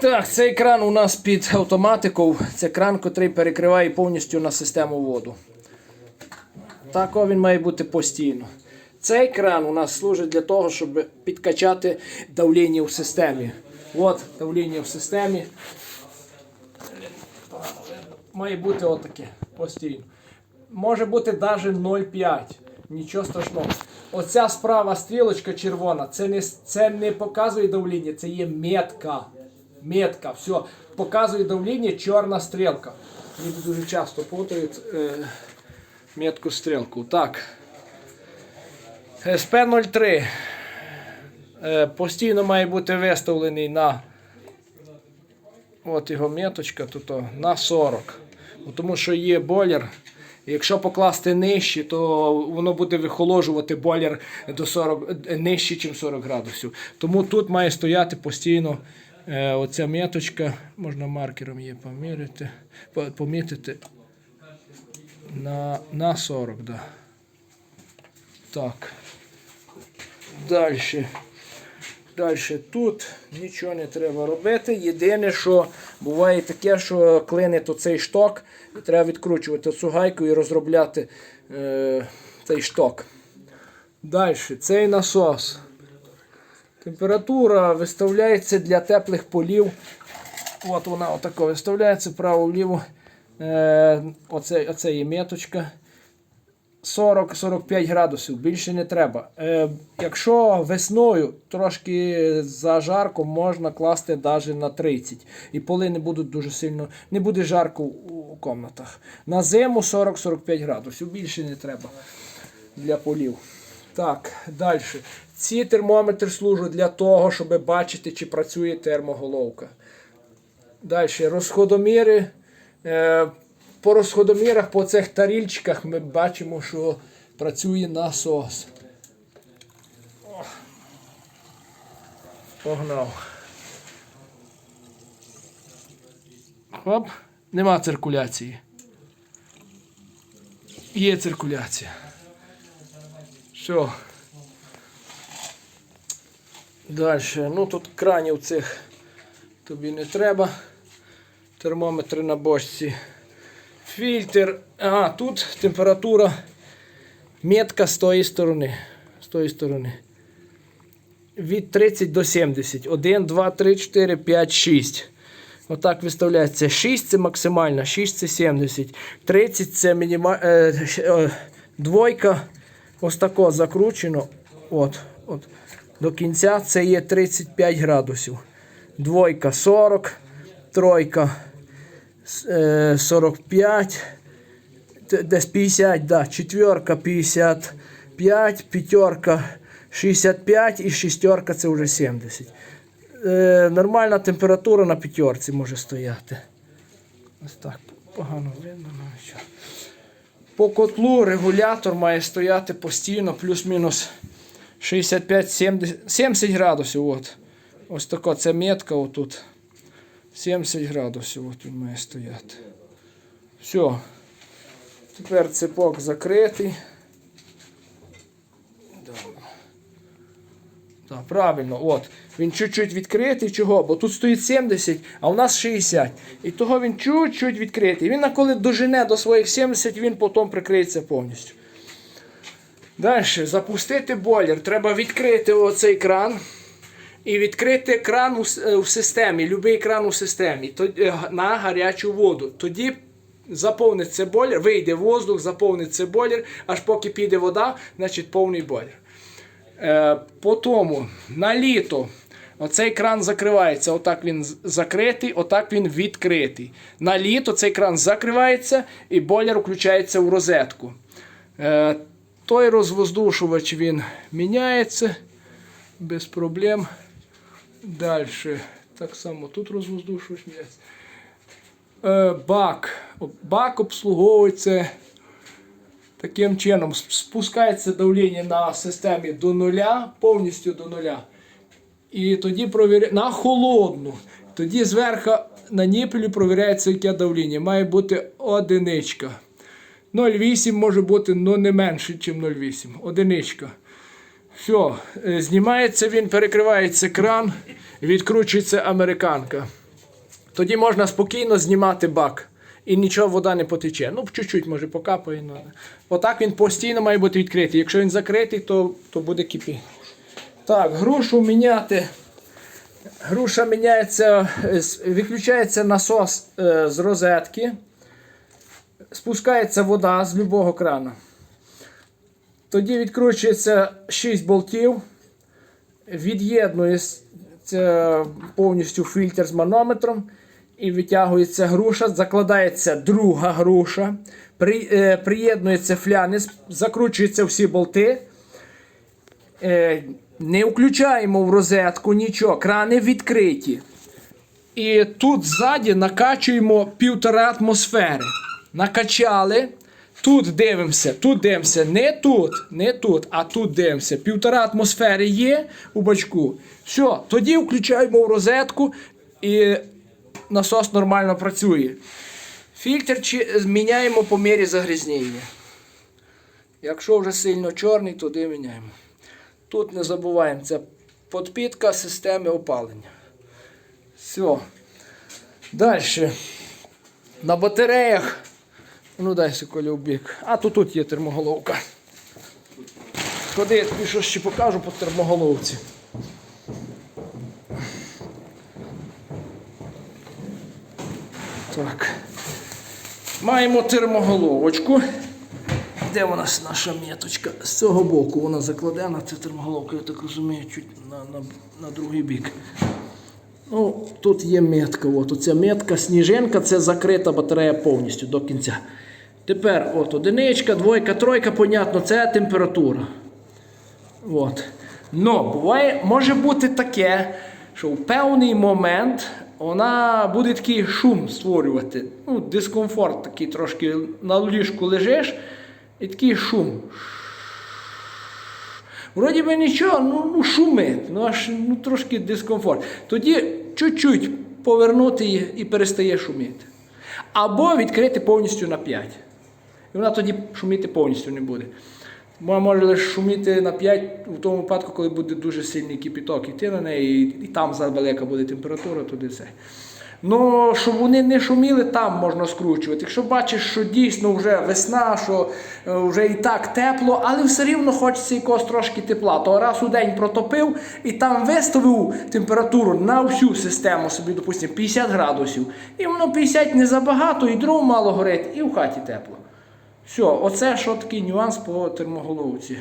Так, цей кран у нас під автоматику. Це кран, який перекриває повністю на систему воду. Так о, він має бути постійно. Цей кран у нас служить для того, щоб підкачати давлення в системі. От давлення в системі. Має бути отаке постійно. Може бути навіть 0,5. Нічого страшного. Оця справа стрілочка червона, це не, це не показує давлення, це є метка. Метка. Все. Показує давлення чорна стрілка. Люди дуже часто путають е, метку стрілку. Так. СП-03 е, постійно має бути виставлений на От його меточка тут на 40. Ну, Тому що є бойлер. Якщо покласти нижче, то воно буде вихоложувати бойлер до 40, е, нижче, ніж 40 градусів. Тому тут має стояти постійно е, оця меточка. Можна маркером її поміряти, помітити на, на 40. Да. Так. Далі. Далі тут нічого не треба робити. Єдине, що буває таке, що клинить оцей шток, і треба відкручувати цю гайку і розробляти е, цей шток. Далі, цей насос. Температура виставляється для теплих полів. От вона отако виставляється право-вліво. Е, оце, оце є меточка. 40-45 градусів, більше не треба. Е, якщо весною трошки зажарко, можна класти навіть на 30. І поли не будуть дуже сильно, не буде жарко у, у комнатах. На зиму 40-45 градусів, більше не треба для полів. Так, далі. Ці термометри служать для того, щоб бачити, чи працює термоголовка. Далі, розходоміри. Е, по розходомірах, по цих тарільчиках ми бачимо, що працює насос. Погнав. Хоп, нема циркуляції. Є циркуляція. Все. Далі. Ну тут кранів цих тобі не треба. Термометри на бочці. Фільтр. А, тут температура метка з тої сторони. З тої сторони. Від 30 до 70. 1, 2, 3, 4, 5, 6. Отак виставляється. 6 це максимальна, 6 це 70. 30 це мініма... е, е, двойка. Ось тако закручено. От, от. До кінця це є 35 градусів. Двойка 40, тройка 45, десь 50, да, четверка 55, п'ятерка 65 і шістерка це вже 70. Е, нормальна температура на п'ятерці може стояти. Ось так погано видно. ну. По котлу регулятор має стояти постійно, плюс-мінус 65-70 70 градусів. От. Ось така це метка отут. 70 градусів от має стояти. Все. Тепер цепок закритий. Так, правильно, от. Він чуть-чуть відкритий. Чого? Бо тут стоїть 70, а у нас 60. І того він чуть-чуть відкритий. Він, коли дожене до своїх 70, він потім прикриється повністю. Далі, запустити бойлер. Треба відкрити оцей кран. І відкрити кран у, е, системі, будь-який кран у системі е, на гарячу воду. Тоді заповниться бойлер, вийде воздух, заповниться бойлер, аж поки піде вода, значить повний бойлер. Е, по тому, на літо оцей кран закривається. Отак він закритий, отак він відкритий. На літо цей кран закривається і бойлер включається в розетку. Той розвоздушувач він міняється без проблем. Далі. Так само тут розвоздушувач. Е, бак. Бак обслуговується таким чином. Спускається давлення на системі до нуля, повністю до нуля. І тоді провіря... на холодну. Тоді зверху на ніпелі провіряється, яке давлення. Має бути одиничка. 0,8 може бути ну, не менше, ніж 0,8. Одиничка. Все, знімається він, перекривається кран відкручується американка. Тоді можна спокійно знімати бак. І нічого вода не потече. Ну, чуть-чуть, може, покапає. Ну. Отак він постійно має бути відкритий. Якщо він закритий, то, то буде кипіти. Так, грушу міняти. Груша міняється, е, виключається насос е, з розетки. Спускається вода з будь-якого крана. Тоді відкручується 6 болтів, від'єднується повністю фільтр з манометром і витягується груша, закладається друга груша, при, е, приєднується флянець, закручуються всі болти. Е, не включаємо в розетку нічого, крани відкриті. І тут ззаді накачуємо півтора атмосфери. Накачали. Тут дивимося, тут дивимося. Не тут, не тут, а тут дивимося. Півтора атмосфери є у бачку. Все, тоді включаємо в розетку і насос нормально працює. Фільтр міняємо по мірі загрязнення. Якщо вже сильно чорний, тоді міняємо. Тут не забуваємо, це підпітка системи опалення. Все. Далі. На батареях. Ну дай коля в бік. А то тут є термоголовка. Ходи, я тобі щось ще покажу по термоголовці. Так. Маємо термоголовочку. Де у нас наша меточка? З цього боку вона закладена, ця термоголовка, я так розумію, чуть на, на, на другий бік. Ну, тут є метка. Оця метка, сніжинка це закрита батарея повністю до кінця. Тепер от, одиничка, двойка, тройка, понятно, це температура. От. Но буває, може бути таке, що в певний момент вона буде такий шум створювати. Ну, дискомфорт такий трошки на ліжку лежиш, і такий шум. Вроді би нічого, ну, ну шумить, ну аж ну, трошки дискомфорт. Тоді чуть-чуть повернути і перестає шуміти. Або відкрити повністю на 5. І вона тоді шуміти повністю не буде. Вона може лише шуміти на 5 у тому випадку, коли буде дуже сильний кипіток іти на неї, і, і там завелика буде температура, туди все. Ну, щоб вони не шуміли, там можна скручувати. Якщо бачиш, що дійсно вже весна, що е, вже і так тепло, але все рівно хочеться якогось трошки тепла, то раз у день протопив і там виставив температуру на всю систему, собі, допустимо, 50 градусів. І воно 50 не забагато, і дров мало горить, і в хаті тепло. Все, оце що такий нюанс по термоголовці.